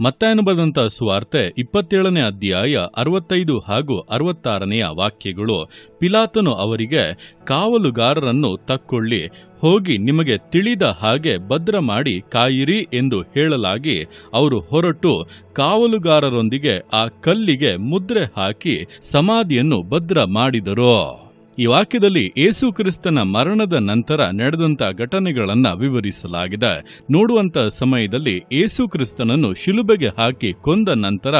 ಮತ್ತಾಯನು ಬರೆದಂಥ ಸುವಾರ್ತೆ ಇಪ್ಪತ್ತೇಳನೇ ಅಧ್ಯಾಯ ಅರವತ್ತೈದು ಹಾಗೂ ಅರವತ್ತಾರನೆಯ ವಾಕ್ಯಗಳು ಪಿಲಾತನು ಅವರಿಗೆ, ಕಾವಲುಗಾರರನ್ನು ತಕ್ಕೊಳ್ಳಿ, ಹೋಗಿ ನಿಮಗೆ ತಿಳಿದ ಹಾಗೆ ಭದ್ರ ಮಾಡಿ ಕಾಯಿರಿ ಎಂದು ಹೇಳಲಾಗಿ ಅವರು ಹೊರಟು ಕಾವಲುಗಾರರೊಂದಿಗೆ ಆ ಕಲ್ಲಿಗೆ ಮುದ್ರೆ ಹಾಕಿ ಸಮಾಧಿಯನ್ನು ಭದ್ರ ಮಾಡಿದರು. ಈ ವಾಕ್ಯದಲ್ಲಿ ಏಸು ಕ್ರಿಸ್ತನ ಮರಣದ ನಂತರ ನಡೆದಂತ ಘಟನೆಗಳನ್ನ ವಿವರಿಸಲಾಗಿದೆ. ನೋಡುವಂತ ಸಮಯದಲ್ಲಿ ಏಸು ಕ್ರಿಸ್ತನನ್ನು ಶಿಲುಬೆಗೆ ಹಾಕಿ ಕೊಂದ ನಂತರ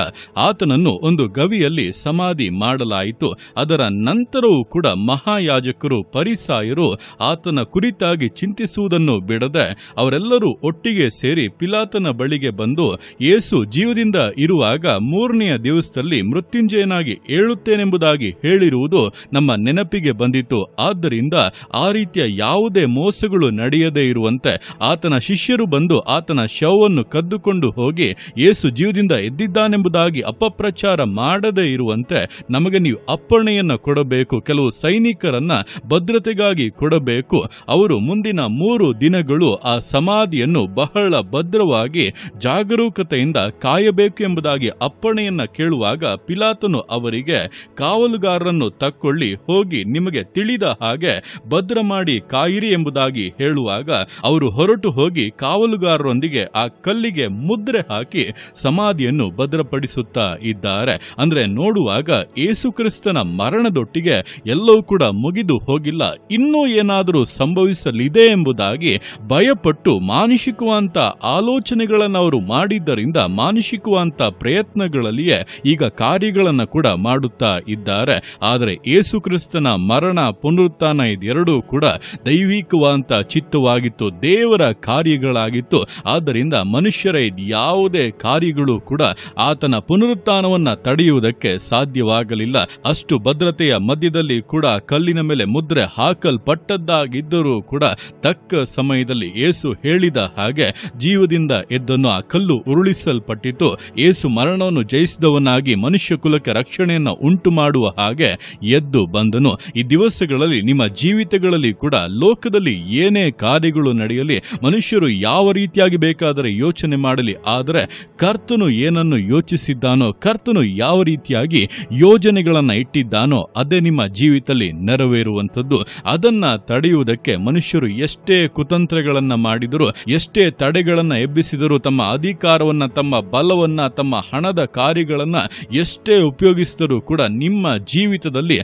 ಆತನನ್ನು ಒಂದು ಗವಿಯಲ್ಲಿ ಸಮಾಧಿ ಮಾಡಲಾಯಿತು. ಅದರ ನಂತರವೂ ಕೂಡ ಮಹಾಯಾಜಕರು, ಪರಿಸಾಯರು ಆತನ ಕುರಿತಾಗಿ ಚಿಂತಿಸುವುದನ್ನು ಬಿಡದೆ ಅವರೆಲ್ಲರೂ ಒಟ್ಟಿಗೆ ಸೇರಿ ಪಿಲಾತನ ಬಳಿಗೆ ಬಂದು ಏಸು ಜೀವದಿಂದ ಇರುವಾಗ ಮೂರನೆಯ ದಿವಸದಲ್ಲಿ ಮೃತ್ಯುಂಜಯನಾಗಿ ಏಳುತ್ತೇನೆಂಬುದಾಗಿ ಹೇಳಿರುವುದು ನಮ್ಮ ನೆನಪಿಗೆ ಬಂದಿತು ಆದ್ದರಿಂದ ಆ ರೀತಿಯ ಯಾವುದೇ ಮೋಸಗಳು ನಡೆಯದೇ ಇರುವಂತೆ ಆತನ ಶಿಷ್ಯರು ಬಂದು ಆತನ ಶವವನ್ನು ಕದ್ದುಕೊಂಡು ಹೋಗಿ ಯೇಸು ಜೀವದಿಂದ ಎದ್ದಿದ್ದಾನೆಂಬುದಾಗಿ ಅಪಪ್ರಚಾರ ಮಾಡದೇ ಇರುವಂತೆ ನಮಗೆ ನೀವು ಅಪ್ಪಣೆಯನ್ನು ಕೊಡಬೇಕು, ಕೆಲವು ಸೈನಿಕರನ್ನ ಭದ್ರತೆಗಾಗಿ ಕೊಡಬೇಕು. ಅವರು ಮುಂದಿನ ಮೂರು ದಿನಗಳು ಆ ಸಮಾಧಿಯನ್ನು ಬಹಳ ಭದ್ರವಾಗಿ, ಜಾಗರೂಕತೆಯಿಂದ ಕಾಯಬೇಕು ಎಂಬುದಾಗಿ ಅಪ್ಪಣೆಯನ್ನ ಕೇಳುವಾಗ ಪಿಲಾತನು ಅವರಿಗೆ, ಕಾವಲುಗಾರರನ್ನು ತಕ್ಕೊಳ್ಳಿ, ಹೋಗಿ ನಿಮಗೆ ತಿಳಿದ ಹಾಗೆ ಭದ್ರ ಮಾಡಿ ಕಾಯಿರಿ ಎಂಬುದಾಗಿ ಹೇಳುವಾಗ ಅವರು ಹೊರಟು ಹೋಗಿ ಕಾವಲುಗಾರರೊಂದಿಗೆ ಆ ಕಲ್ಲಿಗೆ ಮುದ್ರೆ ಹಾಕಿ ಸಮಾಧಿಯನ್ನು ಭದ್ರಪಡಿಸುತ್ತಾ ಇದ್ದಾರೆ. ಅಂದ್ರೆ ನೋಡುವಾಗ ಏಸುಕ್ರಿಸ್ತನ ಮರಣದೊಟ್ಟಿಗೆ ಎಲ್ಲವೂ ಕೂಡ ಮುಗಿದು ಹೋಗಿಲ್ಲ. ಇನ್ನೂ ಏನಾದರೂ ಸಂಭವಿಸಲಿದೆ ಎಂಬುದಾಗಿ ಭಯಪಟ್ಟು ಮಾನುಷಿಕವಂತ ಆಲೋಚನೆಗಳನ್ನು ಅವರು ಮಾಡಿದ್ದರಿಂದ ಮಾನುಷಿಕವಂತ ಪ್ರಯತ್ನಗಳಲ್ಲಿಯೇ ಈಗ ಕಾರ್ಯಗಳನ್ನು ಕೂಡ ಮಾಡುತ್ತಾ ಇದ್ದಾರೆ. ಆದರೆ ಏಸುಕ್ರಿಸ್ತನ ಮರಣ, ಪುನರುತ್ಥಾನ ಇದೆರಡೂ ಕೂಡ ದೈವಿಕವಾದಂಥ ಚಿತ್ತವಾಗಿತ್ತು, ದೇವರ ಕಾರ್ಯಗಳಾಗಿತ್ತು. ಆದ್ದರಿಂದ ಮನುಷ್ಯರ ಯಾವುದೇ ಕಾರ್ಯಗಳು ಕೂಡ ಆತನ ಪುನರುತ್ಥಾನವನ್ನು ತಡೆಯುವುದಕ್ಕೆ ಸಾಧ್ಯವಾಗಲಿಲ್ಲ. ಅಷ್ಟು ಭದ್ರತೆಯ ಮಧ್ಯದಲ್ಲಿ ಕೂಡ ಕಲ್ಲಿನ ಮೇಲೆ ಮುದ್ರೆ ಹಾಕಲ್ಪಟ್ಟದ್ದಾಗಿದ್ದರೂ ಕೂಡ ತಕ್ಕ ಸಮಯದಲ್ಲಿ ಏಸು ಹೇಳಿದ ಹಾಗೆ ಜೀವದಿಂದ ಎದ್ದನ್ನು ಆ ಕಲ್ಲು ಉರುಳಿಸಲ್ಪಟ್ಟಿತು ಏಸು ಮರಣವನ್ನು ಜಯಿಸಿದವನಾಗಿ ಮನುಷ್ಯ ಕುಲಕ್ಕೆ ರಕ್ಷಣೆಯನ್ನು ಉಂಟು ಮಾಡುವ ಹಾಗೆ ಎದ್ದು ಬಂದನು. ಈ ದಿವಸಗಳಲ್ಲಿ, ನಿಮ್ಮ ಜೀವಿತಗಳಲ್ಲಿ ಕೂಡ ಲೋಕದಲ್ಲಿ ಏನೇ ಕಾರ್ಯಗಳು ನಡೆಯಲಿ, ಮನುಷ್ಯರು ಯಾವ ರೀತಿಯಾಗಿ ಬೇಕಾದರೆ ಯೋಚನೆ ಮಾಡಲಿ, ಆದರೆ ಕರ್ತನು ಏನನ್ನು ಯೋಚಿಸಿದ್ದಾನೋ, ಕರ್ತನು ಯಾವ ರೀತಿಯಾಗಿ ಯೋಜನೆಗಳನ್ನು ಇಟ್ಟಿದ್ದಾನೋ, ಅದೇ ನಿಮ್ಮ ಜೀವಿತದಲ್ಲಿ ನೆರವೇರುವಂಥದ್ದು. ಅದನ್ನ ತಡೆಯುವುದಕ್ಕೆ ಮನುಷ್ಯರು ಎಷ್ಟೇ ಕುತಂತ್ರಗಳನ್ನು ಮಾಡಿದರೂ, ಎಷ್ಟೇ ತಡೆಗಳನ್ನು ಎಬ್ಬಿಸಿದರೂ, ತಮ್ಮ ಅಧಿಕಾರವನ್ನ, ತಮ್ಮ ಬಲವನ್ನ, ತಮ್ಮ ಹಣದ ಕಾರ್ಯಗಳನ್ನು ಎಷ್ಟೇ ಉಪಯೋಗಿಸಿದರೂ ಕೂಡ ನಿಮ್ಮ ಜೀವಿತದಲ್ಲಿ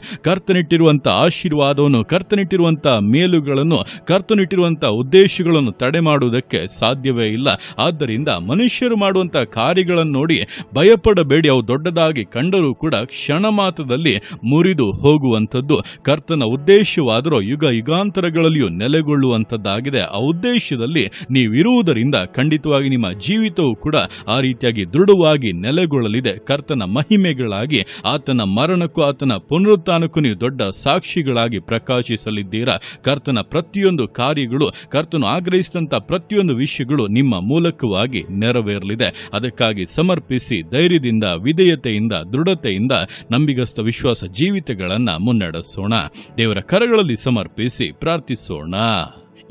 ಕರ್ತನಿಟ್ಟಿರುವಂತ ಆಶೀರ್ವಾದವನ್ನು ಕರ್ತನಿಟ್ಟಿರುವಂತ ಮೇಲುಗಳನ್ನು ಕರ್ತನಿಟ್ಟಿರುವಂಥ ಉದ್ದೇಶಗಳನ್ನು ತಡೆ ಮಾಡುವುದಕ್ಕೆ ಸಾಧ್ಯವೇ ಇಲ್ಲ. ಆದ್ದರಿಂದ ಮನುಷ್ಯರು ಮಾಡುವಂತ ಕಾರ್ಯಗಳನ್ನು ನೋಡಿ ಭಯಪಡಬೇಡಿ. ಅವು ದೊಡ್ಡದಾಗಿ ಕಂಡರೂ ಕೂಡ ಕ್ಷಣ ಮಾತ್ರದಲ್ಲಿ ಮುರಿದು ಹೋಗುವಂಥದ್ದು. ಕರ್ತನ ಉದ್ದೇಶವಾದರೂ ಯುಗ ಯುಗಾಂತರಗಳಲ್ಲಿಯೂ ನೆಲೆಗೊಳ್ಳುವಂಥದ್ದಾಗಿದೆ. ಆ ಉದ್ದೇಶದಲ್ಲಿ ನೀವಿರುವುದರಿಂದ ಖಂಡಿತವಾಗಿ ನಿಮ್ಮ ಜೀವಿತವು ಕೂಡ ಆ ರೀತಿಯಾಗಿ ದೃಢವಾಗಿ ನೆಲೆಗೊಳ್ಳಲಿದೆ. ಕರ್ತನ ಮಹಿಮೆಗಳಾಗಿ ಆತನ ಮರಣಕ್ಕೂ ಆತನ ಪುನರುತ್ಥಾನಕ್ಕೂ ನೀವು ದೊಡ್ಡ ಸಾಕ್ಷಿಗಳಾಗಿ ಪ್ರಕಾಶಿಸಲಿದ್ದೀರಾ? ಕರ್ತನ ಪ್ರತಿಯೊಂದು ಕಾರ್ಯಗಳು, ಕರ್ತನು ಆಗ್ರಹಿಸಿದಂಥ ಪ್ರತಿಯೊಂದು ವಿಷಯಗಳು ನಿಮ್ಮ ಮೂಲಕವಾಗಿ ನೆರವೇರಲಿದೆ. ಅದಕ್ಕಾಗಿ ಸಮರ್ಪಿಸಿ ಧೈರ್ಯದಿಂದ, ವಿಧೇಯತೆಯಿಂದ, ದೃಢತೆಯಿಂದ ನಂಬಿಗಸ್ತ ವಿಶ್ವಾಸ ಜೀವಿತಗಳನ್ನು ಮುನ್ನಡೆಸೋಣ. ದೇವರ ಕರಗಳಲ್ಲಿ ಸಮರ್ಪಿಸಿ ಪ್ರಾರ್ಥಿಸೋಣ.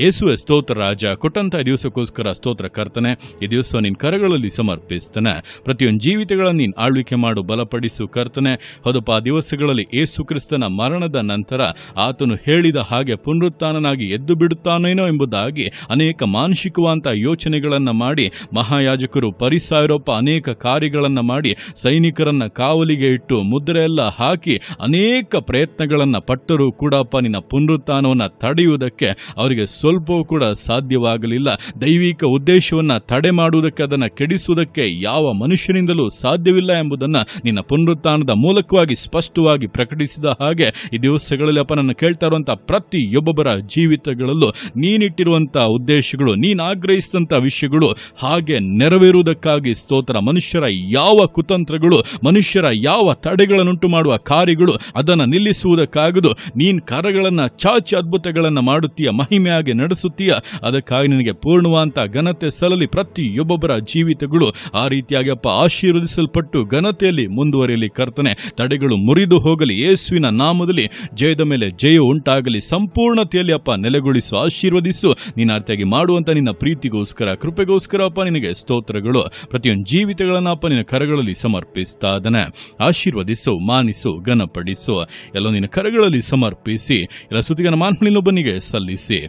ಯೇಸುವೆ ಸ್ತೋತ್ರ ರಾಜ ಕೊಟ್ಟಂಥ ದಿವಸಕ್ಕೋಸ್ಕರ ಸ್ತೋತ್ರ ಕರ್ತನೆ, ಈ ದಿವಸ ನಿನ್ನ ಕರಗಳಲ್ಲಿ ಸಮರ್ಪಿಸ್ತಾನೆ. ಪ್ರತಿಯೊಂದು ಜೀವಿತಗಳನ್ನು ನೀನು ಆಳ್ವಿಕೆ ಮಾಡು, ಬಲಪಡಿಸು ಕರ್ತನೆ. ಹೌದಪ್ಪ ದಿವಸಗಳಲ್ಲಿ ಏಸು ಕ್ರಿಸ್ತನ ಮರಣದ ನಂತರ ಆತನು ಹೇಳಿದ ಹಾಗೆ ಪುನರುತ್ಥಾನನಾಗಿ ಎದ್ದು ಬಿಡುತ್ತಾನೇನೋ ಎಂಬುದಾಗಿ ಅನೇಕ ಮಾನಸಿಕವಂತ ಯೋಚನೆಗಳನ್ನು ಮಾಡಿ, ಮಹಾಯಾಜಕರು ಪರಿಸಾಯರೋಪ ಅನೇಕ ಕಾರ್ಯಗಳನ್ನು ಮಾಡಿ, ಸೈನಿಕರನ್ನ ಕಾವಲಿಗೆ ಇಟ್ಟು ಮುದ್ರೆ ಎಲ್ಲ ಹಾಕಿ ಅನೇಕ ಪ್ರಯತ್ನಗಳನ್ನು ಪಟ್ಟರೂ ಕೂಡಪ್ಪ ನಿನ್ನ ಪುನರುತ್ಥಾನವನ್ನು ತಡೆಯುವುದಕ್ಕೆ ಅವರಿಗೆ ಸ್ವಲ್ಪವೂ ಕೂಡ ಸಾಧ್ಯವಾಗಲಿಲ್ಲ. ದೈವಿಕ ಉದ್ದೇಶವನ್ನು ತಡೆ ಮಾಡುವುದಕ್ಕೆ ಅದನ್ನು ಕೆಡಿಸುವುದಕ್ಕೆ ಯಾವ ಮನುಷ್ಯನಿಂದಲೂ ಸಾಧ್ಯವಿಲ್ಲ ಎಂಬುದನ್ನು ನಿನ್ನ ಪುನರುತ್ಥಾನದ ಮೂಲಕವಾಗಿ ಸ್ಪಷ್ಟವಾಗಿ ಪ್ರಕಟಿಸಿದ ಹಾಗೆ ಈ ದಿವಸಗಳಲ್ಲಿ ಅಪನನ್ನು ನನ್ನ ಕೇಳ್ತಾ ಇರುವಂಥ ಪ್ರತಿಯೊಬ್ಬೊಬ್ಬರ ಜೀವಿತಗಳಲ್ಲೂ ನೀನಿಟ್ಟಿರುವಂಥ ಉದ್ದೇಶಗಳು ನೀನು ಆಗ್ರಹಿಸಿದಂಥ ವಿಷಯಗಳು ಹಾಗೆ ನೆರವೇರುವುದಕ್ಕಾಗಿ ಸ್ತೋತ್ರ. ಮನುಷ್ಯರ ಯಾವ ಕುತಂತ್ರಗಳು, ಮನುಷ್ಯರ ಯಾವ ತಡೆಗಳನ್ನುಂಟು ಮಾಡುವ ಕಾರ್ಯಗಳು ಅದನ್ನು ನಿಲ್ಲಿಸುವುದಕ್ಕಾಗದು. ನೀನು ಕರಗಳನ್ನು, ಚಾಚಿ ಅದ್ಭುತಗಳನ್ನು ಮಾಡುತ್ತೀಯ ಮಹಿಮೆಯಾಗಿ ನಡೆಸುತ್ತೀಯ? ಅದಕ್ಕಾಗಿ ನಿನಗೆ ಪೂರ್ಣವಂತ ಘನತೆ ಸಲ್ಲಲಿ ಪ್ರತಿಯೊಬ್ಬೊಬ್ಬರ ಜೀವಿತಗಳು. ಆ ರೀತಿಯಾಗಿ ಅಪ್ಪ ಆಶೀರ್ವದಿಸಲ್ಪಟ್ಟು ಘನತೆಯಲ್ಲಿ ಮುಂದುವರಿಯಲಿ ಕರ್ತನೆ. ತಡೆಗಳು ಮುರಿದು ಹೋಗಲಿ ಯೇಸುವಿನ ನಾಮದಲ್ಲಿ. ಜಯದ ಮೇಲೆ ಜಯ ಉಂಟಾಗಲಿ. ಸಂಪೂರ್ಣತೆಯಲ್ಲಿ ಅಪ್ಪ ನೆಲೆಗೊಳಿಸು, ಆಶೀರ್ವದಿಸು. ನೀನು ಅರ್ಥಿಯಾಗಿ ಮಾಡುವಂತ ನಿನ್ನ ಪ್ರೀತಿಗೋಸ್ಕರ, ಕೃಪೆಗೋಸ್ಕರ ಅಪ್ಪ ನಿನಗೆ ಸ್ತೋತ್ರಗಳು. ಪ್ರತಿಯೊಂದು ಜೀವಿತಗಳನ್ನ ಅಪ್ಪ ನಿನ್ನ ಕರಗಳಲ್ಲಿ ಸಮರ್ಪಿಸ್ತಾ ಇದ್ದಾನೆ. ಆಶೀರ್ವದಿಸು, ಮಾನಿಸು, ಘನಪಡಿಸು. ಎಲ್ಲ ನಿನ್ನ ಕರಗಳಲ್ಲಿ ಸಮರ್ಪಿಸಿ. ಎಲ್ಲ ಸುದ್ದಿಗನ ಮಾನ್ಮಳಿನೊಬ್ಬನಿಗೆ ಸಲ್ಲಿಸಿ.